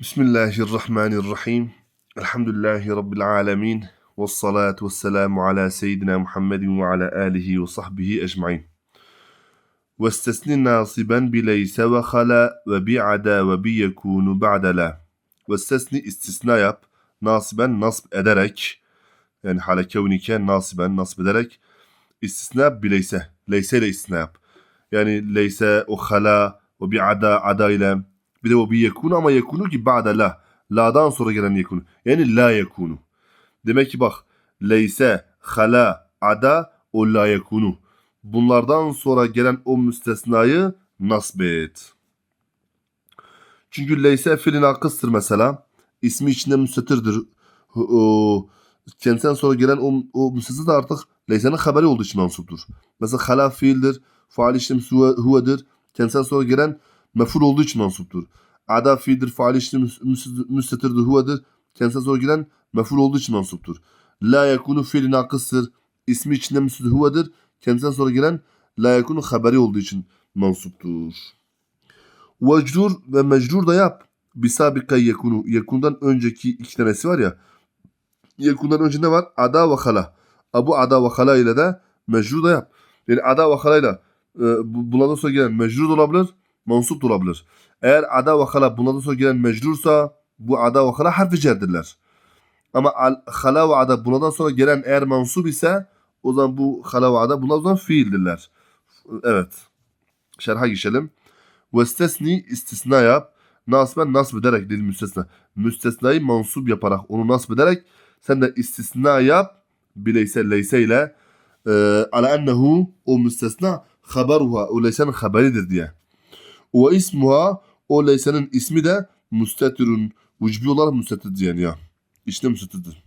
Bismillahirrahmanirrahim. Elhamdülillahi Rabbil alemin. Ve salatu ve selamu ala seyyidina Muhammedin ve ala alihi ve sahbihi ecmain. Ve istesni nasiben bileyse ve hala ve bi'ada ve bi yekunu ba'da la. Ve istesni istisna yap. Nasiben nasb ederek. Yani hale kevnike nasiben nasb ederek. İstisna bileyse. Leyse ile istisna yap. Yani leyse o hala ve bi'ada ada ile bir de o bir yekunu ama yekunu ki ba'da la. La'dan sonra gelen yekunu. Yani la yekunu. Demek ki bak leyse, hala, ada o la yekunu. Bunlardan sonra gelen o müstesnayı nasb et. Çünkü leyse fiilin akıstır mesela. İsmi içinde müstetirdir. O, kendisinden sonra gelen o, o müstesna da artık leysenin haberi olduğu için mansuptur. Mesela hala fiildir. Faal işlem huvedir. Kendisinden sonra gelen meful olduğu için mansuptur. Ada fiildir, faal işlem müstetirdir, huvedir. Kendisinden sonra gelen meful olduğu için mansuptur. La yakunu fiili nakıstır. İsmi içinde müstetir huvedir. Kendisinden sonra gelen la yakunu haberi olduğu için mansuptur. Vecrur ve mecrur da yap. Bisabika yekunu. Yekundan önceki iki tanesi var ya. Yekundan önce ne var? Ada ve hala. Abu ada ve hala ile de mecrur da yap. Yani ada ve hala ile e, bunlardan sonra gelen mecrur da olabilir, mansup da olabilir. Eğer ada ve hala bunlardan sonra gelen mecrursa bu ada ve hala harfi cerdirler. Ama al, hala ve ada bunlardan sonra gelen eğer mansup ise o zaman bu hala ve ada bunlardan sonra fiildirler. Evet. Şerha geçelim. Ve istesni istisna yap. Nasben nasb ederek dedi müstesna. Müstesnayı mansup yaparak onu nasb ederek sen de istisna yap. Bileyse leyse ile e, ala ennehu o müstesna haberuha o leysenin haberidir diye. Ve ismuha o leysenin ismi de müstetirun vücubi olarak müstetirdir yani ya. İşte müstetirdir.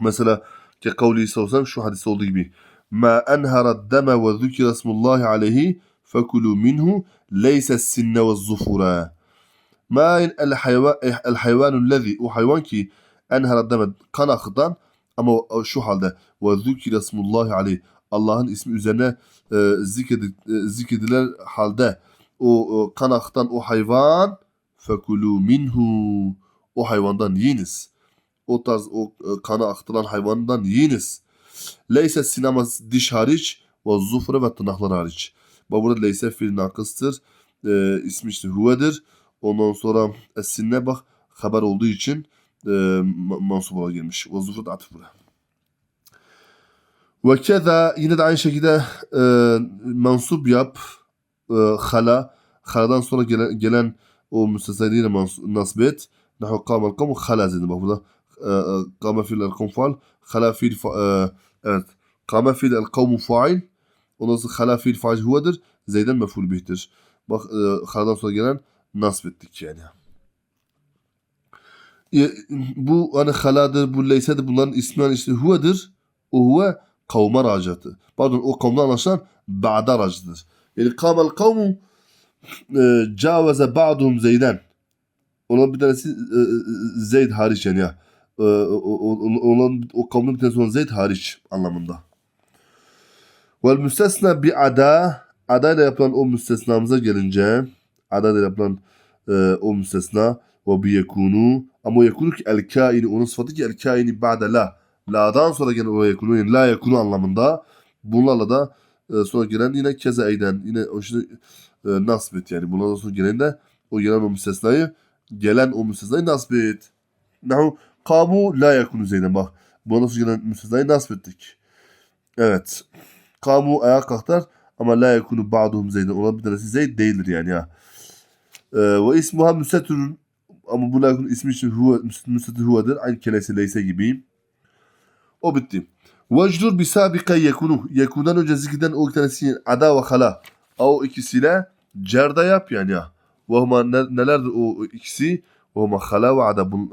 Mesela ki kavli sallallahu şu hadis olduğu gibi ma enhara deme ve zükira ismullahi aleyhi fekulu minhu leyse sinne ve zufura. Ma el hayvan el hayvanu lezi o hayvan ki enhara deme kan akıtan ama şu halde ve zükira ismullahi aleyhi Allah'ın ismi üzerine e, e, zikrediler halde o, o kan akıtan o hayvan fekulu minhu o hayvandan yiyiniz. O tarz o e, kanı akıtılan hayvandan yiyiniz. Leyse sinema diş hariç ve zufre ve tırnaklar hariç. Bu burada leyse fiil nakıstır. E, ismi işte huvedir. Ondan sonra esinne bak haber olduğu için e, mansup olarak gelmiş. Ve zufre de atıf buraya. Ve keza yine de aynı şekilde e, mansup yap. E, hala. Haladan sonra gelen, gelen o müstesnayı nasip et. Nahu kamal kamu hala zedi. Bak burada kame fiil el kavm faal. Hala fiil e, evet. Kame fiil el kavmu fail. Ondan sonra hala fiil fail huvedir. Zeyden meful bihtir. Bak e, haladan sonra gelen nasip ettik yani. E, bu hani haladır, bu leysedir bunların ismi işte huvedir. O huve kavma racatı. Pardon o kavmdan anlaşılan ba'da racıdır. Yani kamal kavmu e, caveze ba'duhum zeyden. Onun bir tanesi e, Zeyd hariç yani ya. E, onun o kavmin bir tanesi olan Zeyd hariç anlamında. Vel müstesna bi ada ada ile yapılan o müstesnamıza gelince ada ile yapılan e, o müstesna ve bi yekunu ama yekunu ki el kaini onun sıfatı ki el kaini ba'da la la'dan sonra gelen o yekunu yani la yekunu anlamında bunlarla da e, sonra gelen yine keze eyden yine o işte e, nasb et yani bunlardan sonra gelen de o gelen o müstesnayı gelen o müstesnayı nasb et. Nahu kamu la yakunu zeyden bak. Bundan sonra gelen müstesnayı nasb ettik. Evet. Kamu ayağa kalkar ama la yakunu ba'duhum zeyden. Olan bir tanesi zeyd değildir yani ya. Ee, ve ismuha müstetirun ama bu la yakunu ismi için huve, müstetir huvedir. Aynı kelesi leyse gibi. O bitti. Vecdur bisabika yekunu. Yekundan önce zikreden o iki tanesi ada ve hala. O ikisiyle cerda yap yani ya. Vahma nelerdir o ikisi? Vahma hala ve ada. Bun,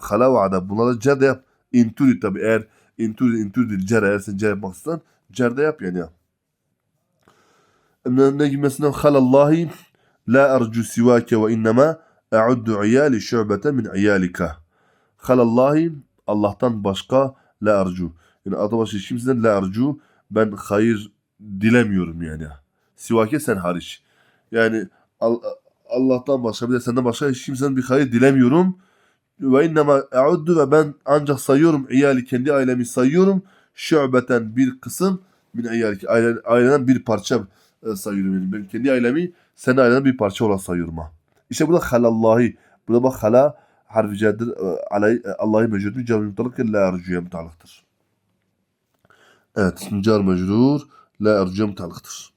hala ve ada. Bunlara cerda yap. İnturi tabi eğer inturi inturi değil cerda eğer sen cerda yapmak istiyorsan cerda yap yani ya. Ne gibi mesela halallahi la ercu sivake ve innema e'uddu iyali şu'beten min iyalika. Halallahi Allah'tan başka la ercu. Yani adı başı kimseden la ercu ben hayır dilemiyorum yani. Sivake sen hariç. Yani Allah'tan başka bir de senden başka hiç kimsenin bir hayır dilemiyorum. Ve innema e'uddu ve ben ancak sayıyorum iyali kendi ailemi sayıyorum. Şu'beten bir kısım min iyali aile, aileden bir parça e, sayıyorum. Yani ben kendi ailemi senin aileden bir parça olarak sayıyorum ha. İşte bu da halallahi. Bu da bak hala harfi cerdir. E, e, Allah'ı mecrur. Cevabı mutalık la ercuya mutalıktır. Evet. Car mecrur. La ercuya mutalıktır.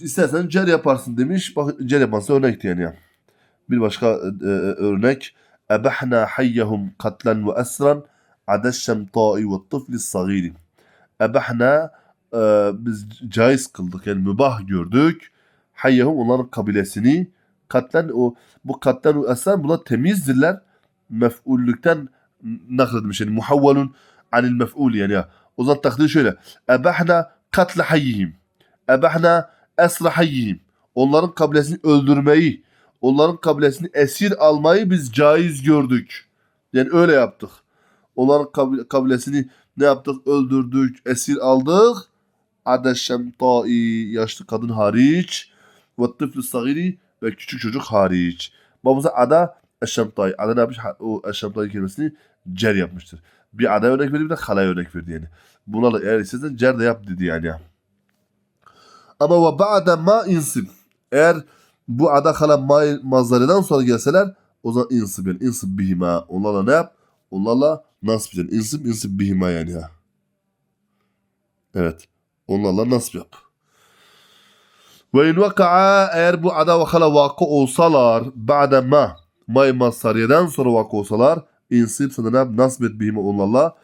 İstersen cer yaparsın demiş. Bak cer yaparsa örnekti yani. Bir başka e, e, örnek. Ebahna hayyahum katlen ve esran adeşşem ta'i ve tıfli sagiri. Ebahna e, biz caiz kıldık yani mübah gördük. Hayyahum onların kabilesini katlen o bu katlen ve esran buna temizdirler. Mef'ullükten nakledilmiş yani muhavvalun anil mef'ul yani. O zaman takdir şöyle. Ebahna katle hayyihim. Ebahna esra hayyihim. Onların kabilesini öldürmeyi, onların kabilesini esir almayı biz caiz gördük. Yani öyle yaptık. Onların kabi- kabilesini ne yaptık? Öldürdük, esir aldık. Adeşem ta'i yaşlı kadın hariç ve tıflı sagiri ve küçük çocuk hariç. Babamıza ada eşem ta'i. Ada ne yapmış? O eşem ta'i kelimesini cer yapmıştır. Bir ada örnek verdi bir de halaya örnek verdi yani. Bunlarla eğer istersen cer de yap dedi yani. Ama ve ba'de ma insib. Eğer bu ada hala ma mazdareden sonra gelseler o zaman insib yani insib bihima. Onlarla ne yap? Onlarla nasb yani. İnsib insib bihima yani ya. Evet. Onlarla nasb yap. Ve in vaka'a eğer bu ada ve hala vakı olsalar ba'de ma may masariyeden sonra vakı olsalar insib sana ne yap? Nasb et bihima onlarla.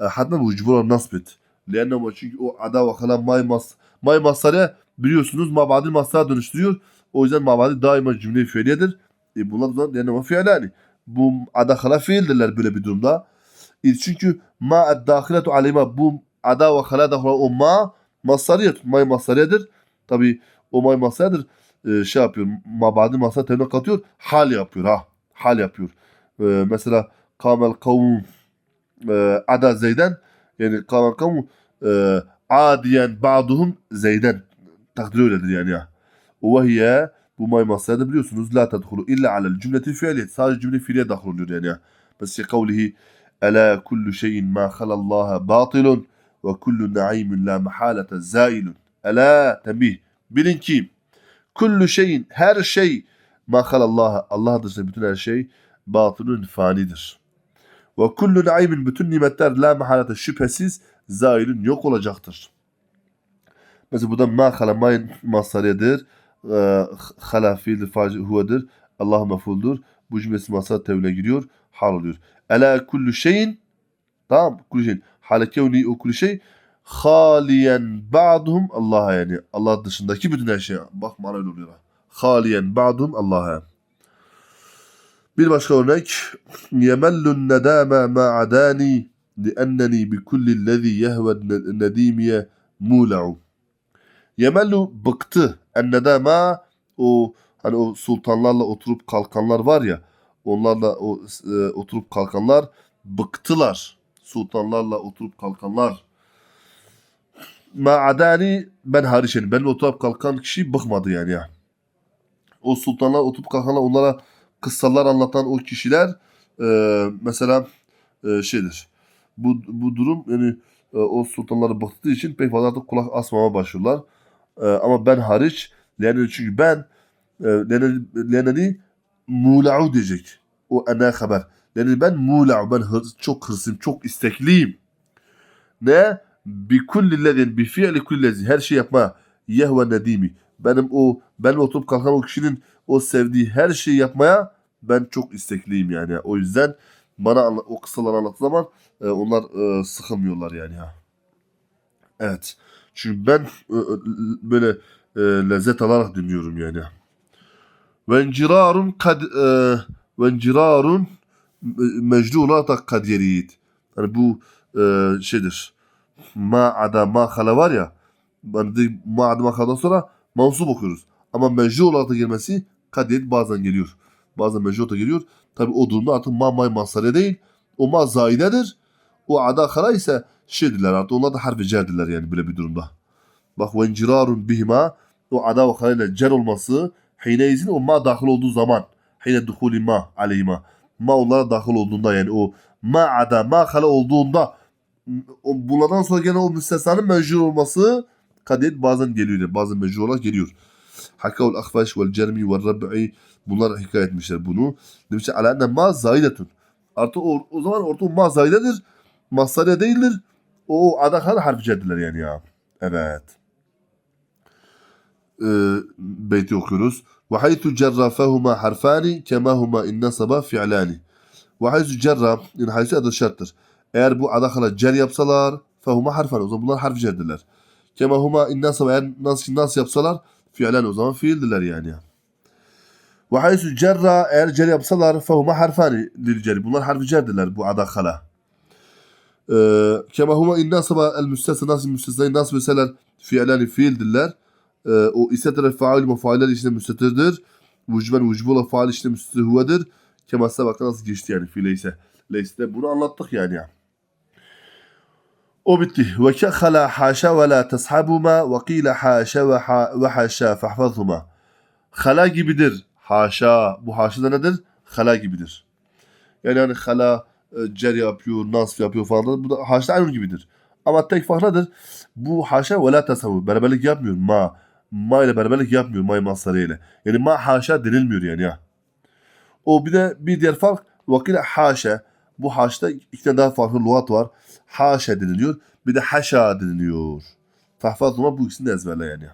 E, Hatta vücubu olarak nasb et. Lennema çünkü o ada ve hala may mas may masarya biliyorsunuz mabadil masaya dönüştürüyor. O yüzden mabadi daima cümle fiiliyedir. E bunlar da lennema fiilani. Bu ada hala fiildirler böyle bir durumda. E çünkü ma ad-dahiletu aleyma bu ada ve hala da o ma masariyet. May masariyedir. Tabi o may masariyedir. E, şey yapıyor. Mabadi masaya terine katıyor. Hal yapıyor ha. Hal yapıyor. E, mesela kamel kavm e, ada zeyden yani kamel kavm e, adiyen ba'duhum zeyden takdiri öyledir yani ya. Ve hiye bu may masaya da biliyorsunuz la tedhulu illa alel cümleti fiiliyet. Sadece cümle fiiliye dahil oluyor yani ya. Bes ya kavlihi Ela kullu şeyin ma khalallaha batilun ve kullu naimin la mahalete zailun. Ela tembih. Bilin ki kullu şeyin her şey ma khalallaha Allah dışında bütün her şey batılun fanidir. Ve kullu naimin bütün nimetler la mahalete şüphesiz zailun yok olacaktır. Mesela burada ma hala ma masariyedir. E, hala fiildir, faci huvedir. Allah mefuldur. Bu cümlesi masar tevhile giriyor. Hal oluyor. Ela kullu şeyin tamam kullu şeyin hale kevni o kullu şey haliyen ba'duhum Allah'a yani Allah dışındaki bütün her şey. Bak mana öyle oluyor. ha. Haliyen ba'duhum Allah'a. Bir başka örnek. Yemellun nedame ma adani lienneni bi kulli lezi yehve nedimiye mula'u. Yemellu bıktı. Ennedama o hani o sultanlarla oturup kalkanlar var ya onlarla o e, oturup kalkanlar bıktılar. Sultanlarla oturup kalkanlar. Ma'adani ben hariç yani oturup kalkan kişi bıkmadı yani ya. O sultanlar oturup kalkanlar onlara kıssalar anlatan o kişiler e, mesela e, şeydir. Bu, bu durum yani e, o sultanları bıktığı için pek fazla artık kulak asmama başlıyorlar. E, ama ben hariç yani çünkü ben e, Leneni mula'u diyecek. O ana haber. Yani ben mula'u ben hırs, çok hırslıyım, çok istekliyim. Ne? Bi kulli lezin, bi fiili kulli. Her şey yapma. Yehve nedimi. Benim o, ben oturup kalkan o kişinin o sevdiği her şeyi yapmaya ben çok istekliyim yani. O yüzden bana o kısaları anlattığı zaman e, onlar e, sıkılmıyorlar yani ya. Evet. Çünkü ben e, e, böyle e, lezzet alarak dinliyorum yani. Ve incirarun kad e, ve incirarun mecdu olarak da kad yeriyid. Yani bu e, şeydir. Ma ada ma hala var ya. Ben de ma ada ma haladan sonra mansup okuyoruz. Ama olarak da gelmesi kad yeriyid bazen geliyor. Bazen da geliyor. Tabi o durumda artık ma may masare değil. O ma zaidedir. O ada hala ise şeydirler artık. Onlar da harfi cerdirler yani böyle bir durumda. Bak ve incirarun bihima o ada ve ile cer olması hineyizin o ma dahil olduğu zaman hine duhuli ma aleyhima ma onlara dahil olduğunda yani o ma ada ma hala olduğunda o, bunlardan sonra gene o müstesnanın mecbur olması kadiyet bazen geliyor bazen mecbur olarak geliyor. Hakavul akfaş vel cermi vel rab'i bunlar hikaye etmişler bunu. Demiş ki ala enne ma zaidetun. Artık o, o zaman orta ma zaidedir. Masariye değildir. O adaklar harf ceddiler yani ya. Evet. Ee, beyti okuyoruz. Ve haythu cerra fehuma harfani kema huma in nasaba fi'lani. Ve haythu cerra yani haythu adı şarttır. Eğer bu adaklara cer yapsalar fehuma harfani. O zaman bunlar harf cerdiler. Kema huma in nasaba eğer nasıl, nasıl yapsalar fi'len o zaman fiildiler yani. Ve haythu cerra eğer cer yapsalar fehuma harfani lil ceri. Bunlar harf cerdiler bu adaklara. Ee, kema huma in nasaba el müstesna nasıl müstesnayı nasıl mesela fiilani fiildirler. Ee, o istetere fail mefailer içinde müstetirdir. Vücben vücbula faal içinde müstetir huvedir. Kema sabaka nasıl geçti yani fiileyse. Leyse bunu anlattık yani ya. O bitti. Ve kehala haşa ve la tashabuma ve kile haşa ve, ha, ve haşa fahfazhuma. Hala gibidir. Haşa. Bu haşa da nedir? Hala gibidir. Yani hani hala e, cer yapıyor, nasf yapıyor falan. Bu da haşa aynı gibidir. Ama tek fark nedir? Bu haşa ve la tasavvur. Beraberlik yapmıyor. Ma. Ma ile beraberlik yapmıyor. Ma masarı ile. Yani ma haşa denilmiyor yani ya. O bir de bir diğer fark vakile haşa. Bu haşta iki tane daha farklı lügat var. Haşa deniliyor. Bir de haşa deniliyor. Fahfazluma bu ikisini de ezberle yani.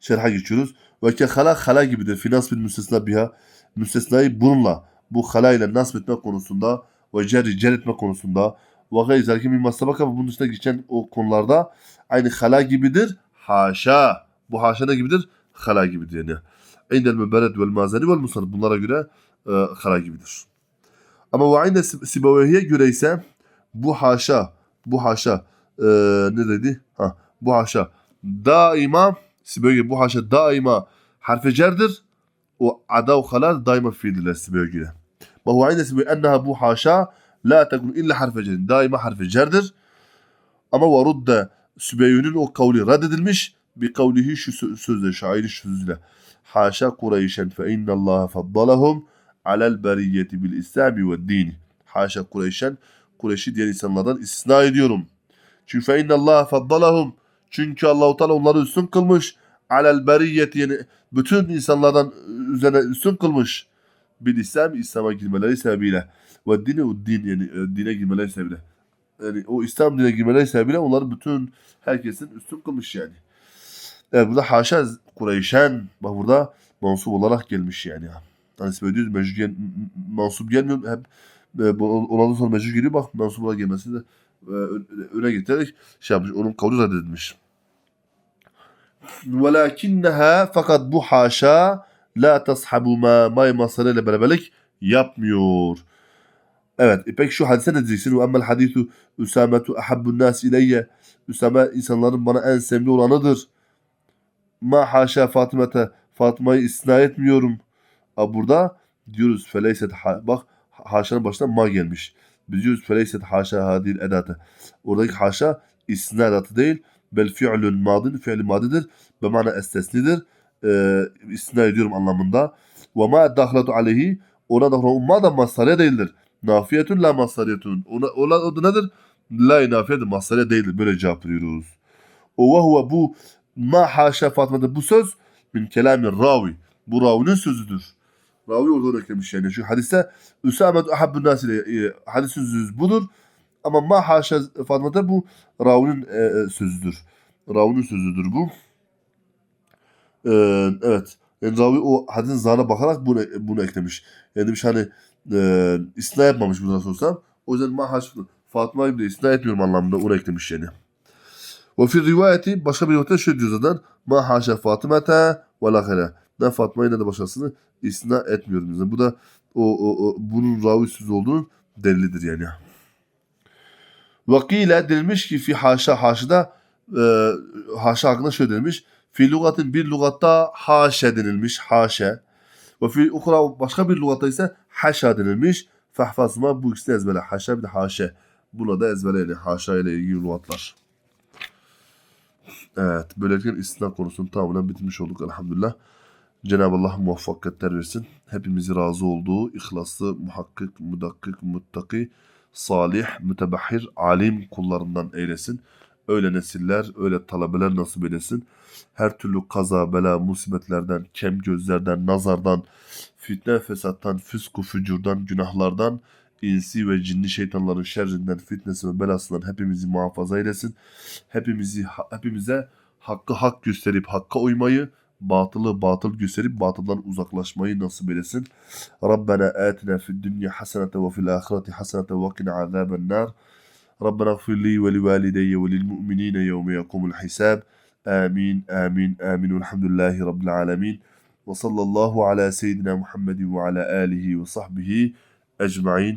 Şerha geçiyoruz. Ve ke hala hala gibidir. Finans bir müstesna biha. Müstesnayı bununla bu hala ile nasb etme konusunda ve cerri cer etme konusunda ve gayri zalike min masabaka ve bunun dışında geçen o konularda aynı hala gibidir. Haşa. Bu haşa ne gibidir? Hala gibidir yani. İndel müberred vel mazani vel musarrif. Bunlara göre e, hala gibidir. Ama ve inde Sibavehi'ye göre ise bu haşa, bu haşa e, ne dedi? Ha, bu haşa daima Sibavehi'ye bu haşa daima harfe cerdir. O ada ve hala daima fiildirler Sibavehi'ye. Ve huve inde Sibavehi enneha bu haşa la tekun illa harfe cerdir. Daima harfe cerdir. Ama ve rudde Sübeyü'nün o kavli reddedilmiş. Bir kavlihi şu sö- sözle, şairi şu sözle. Haşa Kureyşen fe innallaha faddalahum alel beriyeti bil İslami ve dini. Haşa Kureyşen, Kureyş'i diğer insanlardan istisna ediyorum. Çünkü fe innallaha faddalahum. Çünkü Allahu Teala onları üstün kılmış. Alel beriyeti yani bütün insanlardan üzerine üstün kılmış. Bil İslam, İslam'a girmeleri sebebiyle. Ve dini, din yani e, dine girmeleri sebebiyle yani o İslam dine girmeleri sebebiyle onları bütün herkesin üstün kılmış yani. Evet burada haşa Kureyşen bak burada mansup olarak gelmiş yani. Hani siz böyle diyoruz mecbur gel, mansup gelmiyor hep e, ondan sonra mecbur geliyor bak mansup olarak gelmesi de e, öne getirerek şey yapmış onun kavli reddedilmiş. Velakinneha fakat bu haşa la tashabu ma may masarıyla beraberlik yapmıyor. Evet. E peki şu hadise ne diyeceksin? Ve emmel hadisu Üsametu ahabbun nas ileyye. Üsame insanların bana en sevimli olanıdır. Ma haşa Fatımete. Fatıma'yı istina etmiyorum. Ama burada diyoruz feleyset ha- bak haşanın başına ma gelmiş. Biz diyoruz feleyset haşa hadil edatı. Oradaki haşa istina edatı değil. Bel fi'lün madin fi'li madidir. Be mana estesnidir. Ee, istina ediyorum anlamında. Ve ma dahlatu aleyhi ona da ma da masariye değildir. Nafiyetun la masariyetun. Ona, ona, o da nedir? La nafiyet masariye değildir. Böyle cevap veriyoruz. O ve huve bu ma haşa Fatma'da bu söz min kelamin ravi. Bu ravinin sözüdür. Ravi orada eklemiş yani. Şu hadiste Üsamet ahabbun nas ile e, hadisin sözü budur. Ama ma haşa Fatma'da bu ravinin e, e, sözüdür. Ravinin sözüdür bu. E, evet. Yani ravi o hadisin zana bakarak bunu, bunu eklemiş. Yani demiş hani e, istina yapmamış bundan sorsam. O yüzden ma haşa Fatma'yı bile istina etmiyorum anlamında onu eklemiş yani. Ve fi rivayeti başka bir rivayette şöyle diyor zaten. Ma haşa Fatımete ve la Ne Fatma'yı ne de başkasını istina etmiyorum. Yani bu da o, o, o bunun ravi sözü olduğunun delilidir yani. Vakile denilmiş ki fi haşa haşada e, haşa hakkında şöyle denilmiş. Fi lugatın bir lugatta haşa denilmiş. Haşa. Ve fi ukra başka bir lugatta ise haşa denilmiş. Fahfazma bu ikisini ezbere. Haşa bir de haşa. Buna da ezbere yani haşa ile ilgili lugatlar. Evet. Böylelikle istina konusunu tamamen bitirmiş olduk elhamdülillah. Cenab-ı Allah muvaffakiyetler versin. Hepimizi razı olduğu, ihlaslı, muhakkik, mudakkik, muttaki, salih, mütebahhir, alim kullarından eylesin. Öyle nesiller, öyle talebeler nasip eylesin. Her türlü kaza, bela, musibetlerden, kem gözlerden, nazardan, fitne, fesattan, fısku, fücurdan, günahlardan, insi ve cinni şeytanların şerrinden, fitnesi ve belasından hepimizi muhafaza eylesin. Hepimizi hepimize hakkı hak gösterip hakka uymayı, batılı batıl gösterip batıldan uzaklaşmayı nasip eylesin. Rabbena atina fid dünya hasenete ve fil ahireti hasenete ve qina azaben nar. ربنا اغفر لي ولوالدي وللمؤمنين يوم يقوم الحساب آمين آمين آمين والحمد لله رب العالمين وصلى الله على سيدنا محمد وعلى آله وصحبه أجمعين